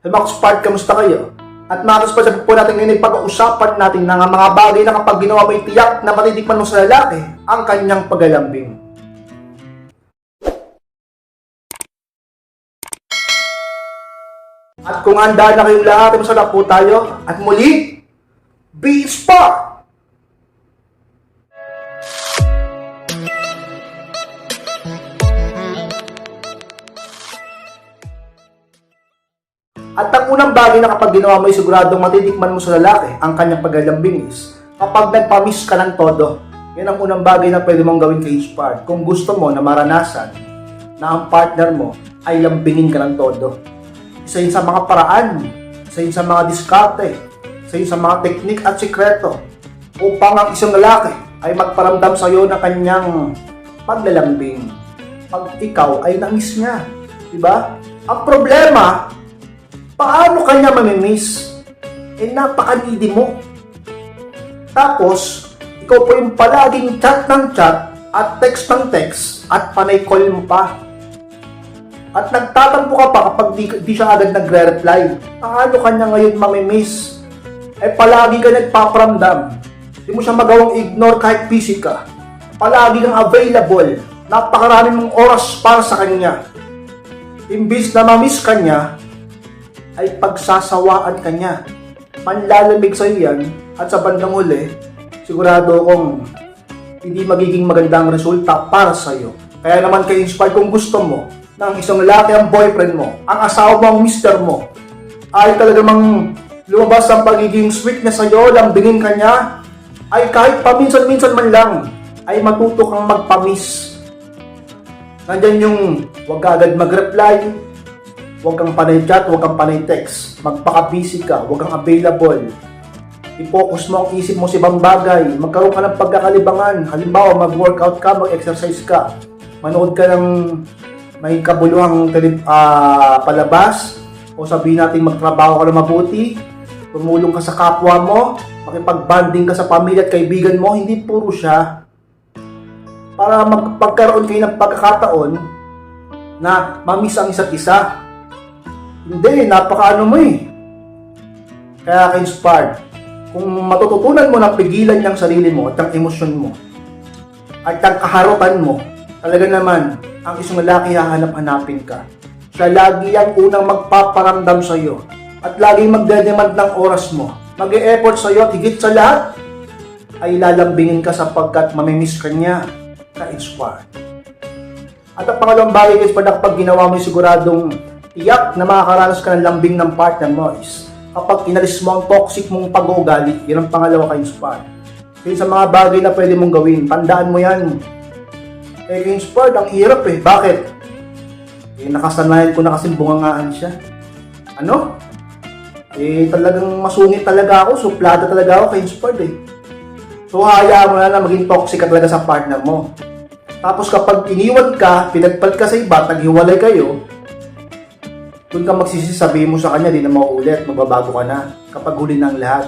Hey mga Spark, kamusta kayo? At mga Spark, po natin ngayon ay pag-uusapan natin ng mga bagay na kapag ginawa mo tiyak na matitikman mo sa lalaki ang kanyang pagalambing. At kung handa na kayong lahat, masarap po tayo. At muli, be Spark! At ang unang bagay na kapag ginawa mo ay siguradong matitikman mo sa lalaki ang kanyang paglalambing is kapag nagpamis ka ng todo. Yan ang unang bagay na pwede mong gawin kay Spark. Kung gusto mo na maranasan na ang partner mo ay lambingin ka ng todo. Isa yun sa mga paraan, isa yun sa mga diskarte, isa yun sa mga teknik at sikreto upang ang isang lalaki ay magparamdam sa iyo ng kanyang paglalambing. Pag ikaw ay namiss niya. Diba? Ang problema, paano kanya mamimiss? Eh, napaka-needy mo. Tapos, ikaw po yung palaging chat ng chat at text ng text at panay call mo pa. At nagtatampo ka pa kapag di, di siya agad nagre-reply. Paano kanya ngayon mamimiss? Eh, palagi ka nagpaparamdam. Hindi mo siya magawang ignore kahit busy ka. Palagi kang available. Napakarami mong oras para sa kanya. Imbis na mamiss ka niya, ay pagsasawaan ka niya. Manlalamig sa'yo yan, at sa bandang huli, sigurado kong hindi magiging magandang resulta para sa'yo. Kaya naman kay inspire kung gusto mo na ang isang lalaki ang boyfriend mo, ang asawa mo ang mister mo, ay talagang lumabas ang pagiging sweet niya sa'yo, lambingin ka niya, ay kahit paminsan-minsan man lang, ay matuto kang magpamis. Nandyan yung ka agad mag-reply, huwag kang panay chat, huwag kang panay text, magpaka-busy ka, huwag kang available. I-focus mo ang isip mo sa ibang bagay, magkaroon ka ng pagkakalibangan. Halimbawa, mag-workout ka, mag-exercise ka, manood ka ng may kabuluhang tele, ah, palabas, o sabihin natin magtrabaho ka na mabuti, tumulong ka sa kapwa mo, makipag-banding ka sa pamilya at kaibigan mo, hindi puro siya. Para magpagkaroon kayo ng pagkakataon na mamiss ang isa't isa. Hindi, napakaano mo eh. Kaya ka-inspired. Kung matututunan mo na pigilan niyang sarili mo at ang emosyon mo at ang kaharutan mo, talaga naman, ang isang lalaki hahanap-hanapin ka. Siya lagi ang unang magpaparamdam sa iyo at laging magdedemand ng oras mo. mag effort sa iyo at higit sa lahat, ay lalambingin ka sapagkat mamimiss ka niya ka-inspire. At ang pangalawang bagay guys, pag ginawa mo yung siguradong tiyak na makakaranas ka ng lambing ng partner mo is kapag inalis mo ang toxic mong pag-uugali, yun ang pangalawa ka-inspire. Kaya sa mga bagay na pwede mong gawin, tandaan mo yan. Eh, ka-inspired, ang hirap eh. Bakit? Eh, nakasanayan ko na kasing bungangaan siya. Ano? Eh, talagang masungit talaga ako, suplada talaga ako ka-inspired eh. So, hayaan mo na na maging toxic ka talaga sa partner mo. Tapos kapag iniwan ka, pinagpal ka sa iba, naghiwalay kayo, doon ka magsisi, sabihin mo sa kanya, di na mauulit, magbabago ka na, kapag huli na ang lahat.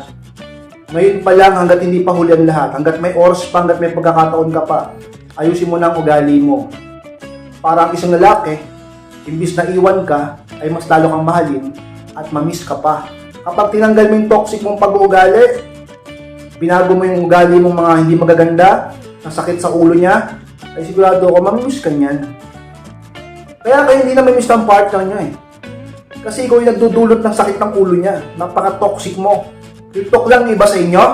Ngayon pa lang, hanggat hindi pa huli ang lahat, hanggat may oras pa, hanggat may pagkakataon ka pa, ayusin mo na ang ugali mo. Para ang isang lalaki, imbis na iwan ka, ay mas lalo kang mahalin at mamiss ka pa. Kapag tinanggal mo yung toxic mong pag-uugali, binago mo yung ugali mong mga hindi magaganda, nasakit sa ulo niya, ay sigurado ako, mamimiss ka niyan. Kaya kayo hindi na mamimiss ang partner niya eh. Kasi ikaw yung nagdudulot ng sakit ng ulo niya. Napaka-toxic mo. TikTok lang iba sa inyo.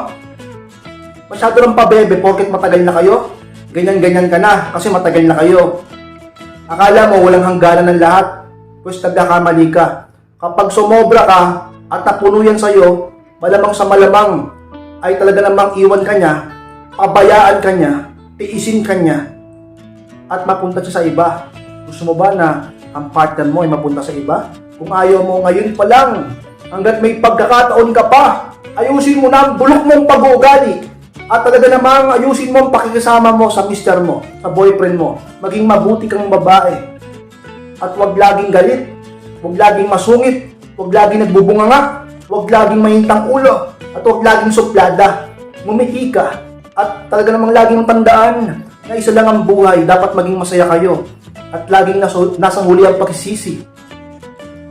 Masyado ng pabebe porket matagal na kayo. Ganyan-ganyan ka na kasi matagal na kayo. Akala mo walang hangganan ng lahat. Pues nagkakamali ka. Kapag sumobra ka at napuno yan sa'yo, malamang sa malamang ay talaga namang iwan ka niya, pabayaan ka niya, tiisin ka niya, at mapunta siya sa iba. Gusto mo ba na ang partner mo ay mapunta sa iba? Kung ayaw mo ngayon pa lang, hanggat may pagkakataon ka pa, ayusin mo na ang bulok mong pag-uugali. At talaga namang ayusin mo ang pakikisama mo sa mister mo, sa boyfriend mo. Maging mabuti kang babae. At wag laging galit, wag laging masungit, wag laging nagbubunganga, wag laging mahintang ulo, at wag laging suplada. Mumiti ka. At talaga namang laging tandaan na isa lang ang buhay, dapat maging masaya kayo. At laging nasa, nasa huli ang pagsisisi.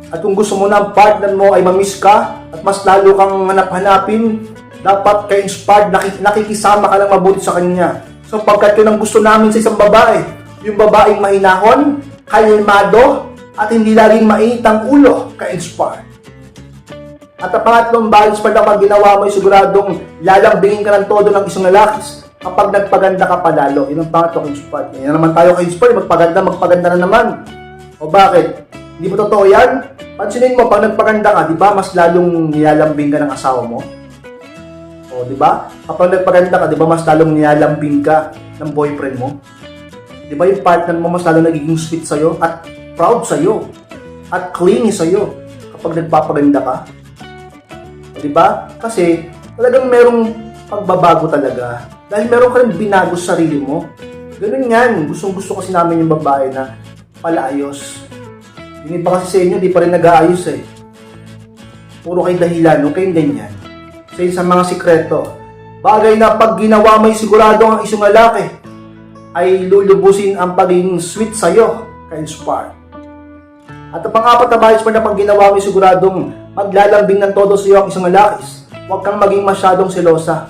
At kung gusto mo na ang partner mo ay mamiss ka at mas lalo kang hanap-hanapin, dapat ka-inspired, nakik- nakikisama ka lang mabuti sa kanya. So pagkat yun ang gusto namin sa isang babae, yung babaeng mahinahon, kalmado, at hindi laging mainit ang ulo, ka-inspired. At ang pangatlong balance pa dapat ginawa mo ay siguradong lalambingin ka ng todo ng isang lalaki kapag nagpaganda ka pa lalo. Yun ang pangatlong inspired. Yan naman tayo ka-inspired, magpaganda, magpaganda na naman. O bakit? Hindi ba totoo yan? Pansinin mo, pag nagpaganda ka, di ba, mas lalong nilalambing ka ng asawa mo? O, di ba? Kapag nagpaganda ka, di ba, mas lalong nilalambing ka ng boyfriend mo? Di ba yung partner mo mas lalong nagiging sweet sa'yo at proud sa'yo at clingy sa'yo kapag nagpapaganda ka? O, di ba? Kasi talagang merong pagbabago talaga. Dahil meron ka rin binago sa sarili mo. Ganun yan. Gustong gusto kasi namin yung babae na palaayos. Yung iba kasi sa inyo, di pa rin nag-aayos eh. Puro kayo dahilan, huwag kayong ganyan. Sa isang mga sikreto, bagay na pag ginawa mo'y sigurado ang isang lalaki, ay lulubusin ang pagiging sweet sa'yo, ka-inspire. At ang pang-apat na bias pa na pag ginawa mo'y siguradong maglalambing ng todo sa iyo ang isang lalaki, huwag kang maging masyadong selosa.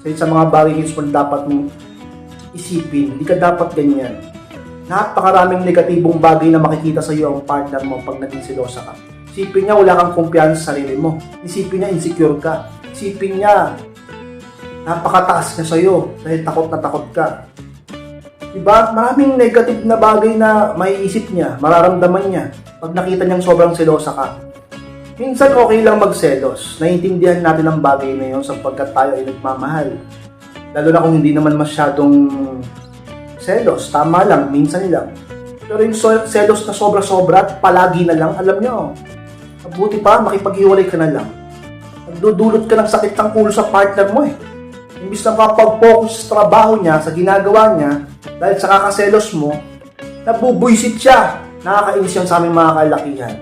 Sa isang mga bagay na dapat mong isipin, hindi ka dapat ganyan. Napakaraming negatibong bagay na makikita sa iyo ang partner mo pag naging selosa ka. Isipin niya wala kang kumpiyansa sa sarili mo. Isipin niya insecure ka. Isipin niya napakataas niya sa iyo dahil takot na takot ka. Diba? Maraming negative na bagay na maiisip niya, mararamdaman niya pag nakita niyang sobrang selosa ka. Minsan okay lang magselos. Naiintindihan natin ang bagay na yun sapagkat tayo ay nagmamahal. Lalo na kung hindi naman masyadong selos. Tama lang, minsan lang. Pero yung so- selos na sobra-sobra at palagi na lang, alam nyo, mabuti pa, makipag-iwalay ka na lang. Nagdudulot ka ng sakit ng ulo sa partner mo eh. Imbis na makapag-focus sa trabaho niya, sa ginagawa niya, dahil sa kakaselos mo, nabubuysit siya. Nakakainis yan sa aming mga kalakihan.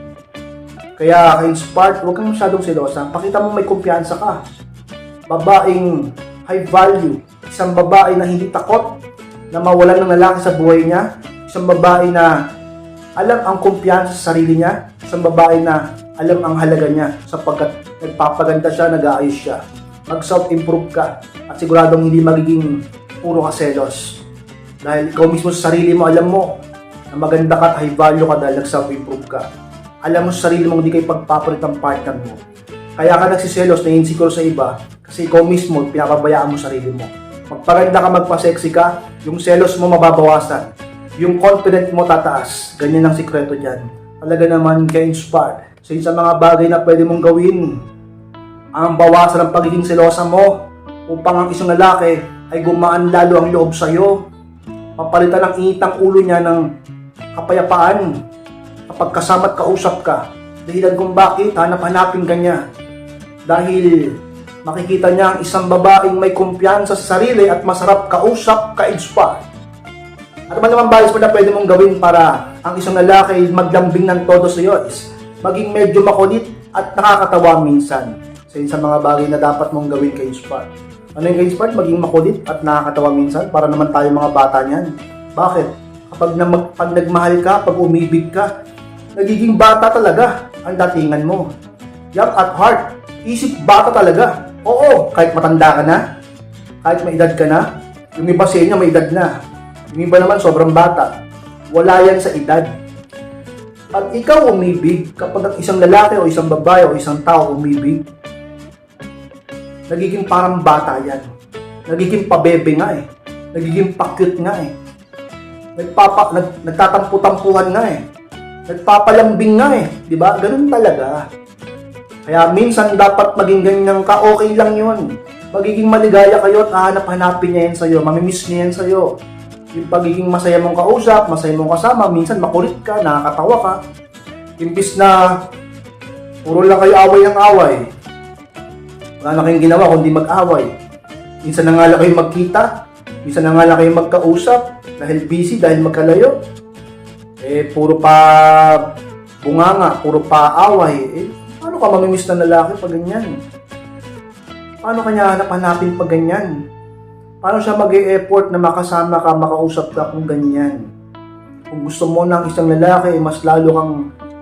Kaya ka-inspired, huwag kang masyadong selosa. Pakita mo may kumpiyansa ka. Babaeng high value. Isang babae na hindi takot na mawalan ng lalaki sa buhay niya. Isang babae na alam ang kumpiyansa sa sarili niya. Isang babae na alam ang halaga niya sapagkat nagpapaganda siya, nag-aayos siya. Mag-self-improve ka at siguradong hindi magiging puro ka selos. Dahil ikaw mismo sa sarili mo, alam mo na maganda ka at high value ka dahil nag-self-improve ka. Alam mo sa sarili mo hindi kayo pagpapalit ang partner mo. Kaya ka nagsiselos na insecure sa iba kasi ikaw mismo pinapabayaan mo sarili mo. Magpaganda ka, magpa-sexy ka, yung selos mo mababawasan. Yung confident mo tataas. Ganyan ang sikreto dyan. Talaga naman ka-inspired sa isang mga bagay na pwede mong gawin. Ang bawasan ng pagiging selosa mo upang ang isang lalaki ay gumaan lalo ang loob sa'yo. Papalitan ang init ng ulo niya ng kapayapaan kapag kasama at kausap ka. Dahilan kung bakit, hanap-hanapin ka niya. Dahil makikita niya ang isang babaeng may kumpiyansa sa sarili at masarap kausap, ka-inspire. At ano naman bayos mo na pwede mong gawin para ang isang lalaki maglambing ng todo sa iyo is maging medyo makulit at nakakatawa minsan sa isang mga bagay na dapat mong gawin kay Inspire. Ano yung kay Inspire? Maging makulit at nakakatawa minsan para naman tayo mga bata niyan. Bakit? Kapag na mag, pag nagmahal ka, pag umibig ka, nagiging bata talaga ang datingan mo. Young at heart. Isip bata talaga. Oo, kahit matanda ka na, kahit may edad ka na, yung iba sa inyo may edad na. Yung iba naman sobrang bata. Wala yan sa edad. At ikaw umibig, kapag ang isang lalaki o isang babae o isang tao umibig, nagiging parang bata yan. Nagiging pabebe nga eh. Nagiging pa-cute nga eh. Nagpapa, nag, nagtatampu-tampuhan nga eh. Nagpapalambing nga eh. Di ba? Ganun talaga. Kaya minsan dapat maging ganyan ka, okay lang yun. Magiging maligaya kayo at hahanap-hanapin niya yan sa'yo. Mamimiss niya yan sa'yo. Yung pagiging masaya mong kausap, masaya mong kasama, minsan makulit ka, nakakatawa ka. Imbis na puro lang kayo away ng away. Wala na kayong ginawa kundi mag-away. Minsan na nga lang kayo magkita, minsan na nga lang kayo magkausap, dahil busy, dahil magkalayo. Eh, puro pa bunganga, puro pa away. Eh, ka mamimiss ng lalaki pag ganyan? Paano kanya hanap-hanapin pag ganyan? Paano siya mag effort na makasama ka, makausap ka kung ganyan? Kung gusto mo ng isang lalaki, mas lalo kang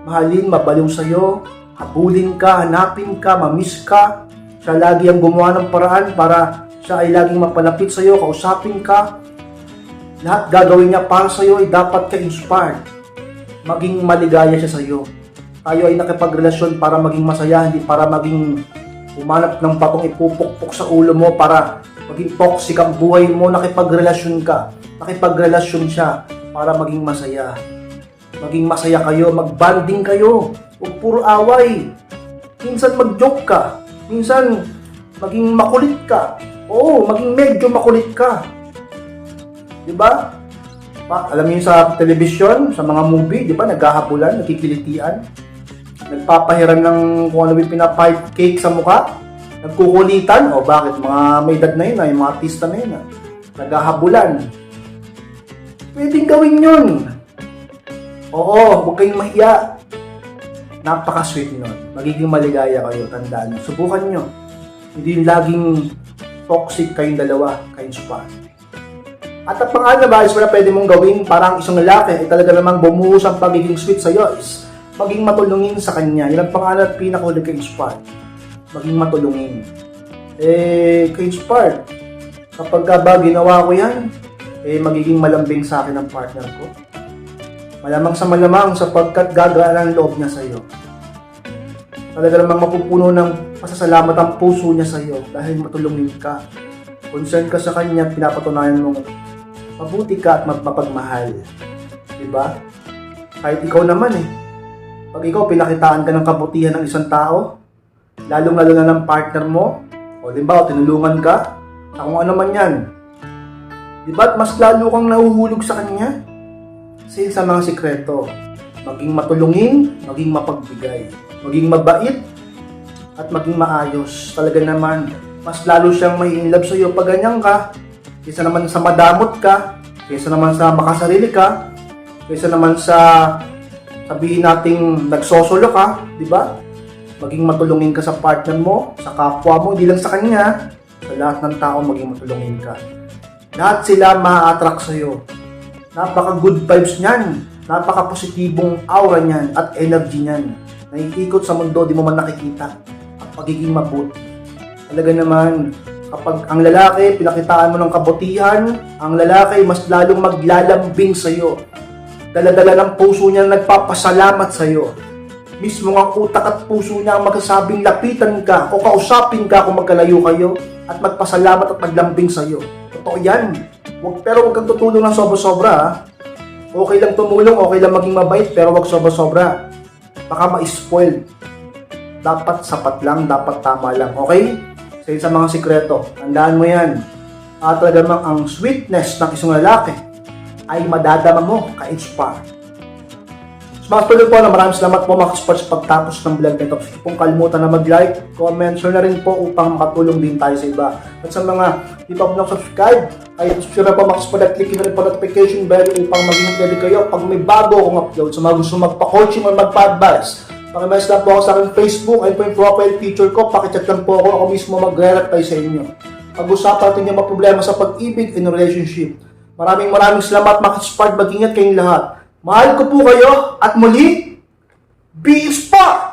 mahalin, mabaliw sa'yo, habulin ka, hanapin ka, mamiss ka. Siya lagi ang gumawa ng paraan para siya ay laging mapalapit sa'yo, kausapin ka. Lahat gagawin niya para sa'yo ay dapat ka-inspired. Maging maligaya siya sa'yo. Tayo ay nakipagrelasyon para maging masaya, hindi para maging umanap ng patong ipupukpok sa ulo mo para maging toxic ang buhay mo, nakipagrelasyon ka. Nakipagrelasyon siya para maging masaya. Maging masaya kayo, magbanding kayo. Huwag puro away. Minsan mag-joke ka. Minsan maging makulit ka. Oo, maging medyo makulit ka. Di ba? Pa, alam niyo sa telebisyon, sa mga movie, di ba, naghahabulan, nagkikilitian. Nagpapahiran ng kung ano yung pinapahit cake sa mukha. Nagkukulitan. O bakit? Mga may edad na yun, ah, yung mga artista na yun. ah. Naghahabulan. Pwedeng gawin yun. Oo, huwag kayong mahiya. Napaka-sweet nun. Magiging maligaya kayo, tandaan nyo. Subukan nyo. Hindi laging toxic kayong dalawa, kayong spa. At ang pangalan na bahis na pwede mong gawin para ang isang lalaki ay talaga namang bumuhos ang pagiging sweet sa'yo is maging matulungin sa kanya. Yan ang pangalan at pinakahuli kay Inspired. Maging matulungin. Eh, kay Inspired, kapag ka ba ginawa ko yan, eh magiging malambing sa akin ang partner ko. Malamang sa malamang sapagkat gagaan ang loob niya sa'yo. Talaga namang mapupuno ng pasasalamat ang puso niya sa'yo dahil matulungin ka. Concern ka sa kanya, pinapatunayan mong mabuti ka at mapapagmahal. Diba? Kahit ikaw naman eh. Pag ikaw pinakitaan ka ng kabutihan ng isang tao, lalong-lalo na ng partner mo, o o tinulungan ka, sa kung ano man yan, diba, at mas lalo kang nahuhulog sa kanya? Kasi sa mga sikreto, maging matulungin, maging mapagbigay, maging mabait, at maging maayos. Talaga naman, mas lalo siyang may in love sa'yo pag ganyan ka, kaysa naman sa madamot ka, kaysa naman sa makasarili ka, kaysa naman sa sabihin nating nagsosolo ka, di ba? Maging matulungin ka sa partner mo, sa kapwa mo, hindi lang sa kanya, sa lahat ng tao maging matulungin ka. Lahat sila ma-attract sa'yo. Napaka good vibes niyan. Napaka positibong aura niyan at energy niyan. Naiikot sa mundo, di mo man nakikita. Ang pagiging mabuti. Talaga naman, kapag ang lalaki, pinakitaan mo ng kabutihan, ang lalaki mas lalong maglalambing sa'yo. Daladala ng puso niya nagpapasalamat sa'yo. Mismo ang utak at puso niya ang magsasabing lapitan ka o kausapin ka kung magkalayo kayo at magpasalamat at maglambing sa'yo. Totoo yan. Wag, pero huwag kang tutulong ng sobra-sobra. Okay lang tumulong, okay lang maging mabait, pero wag sobra-sobra. Baka ma-spoil. Dapat sapat lang, dapat tama lang. Okay? Sa sa mga sikreto, tandaan mo yan. At talaga namang ang sweetness ng isang lalaki ay madadama mo ka-inspire. So, mga tuloy po na maraming salamat po mga sports pagtapos ng vlog nito. Sige pong kalimutan na mag-like, comment, share na rin po upang makatulong din tayo sa iba. At sa mga di pa po subscribe ay subscribe na po mga sports at click na rin po notification bell upang maging ready kayo pag may bago akong upload. Sa mga gusto magpa-coaching o magpa-advise, Pakimess lang po ako sa aking Facebook, ayun po yung profile picture ko, pakichat lang po ako, ako mismo magre-reply sa inyo. Pag-usapan natin yung mga problema sa pag-ibig and relationship. Maraming maraming salamat, makaspark, mag-ingat kayong lahat. Mahal ko po kayo, at muli, be inspired!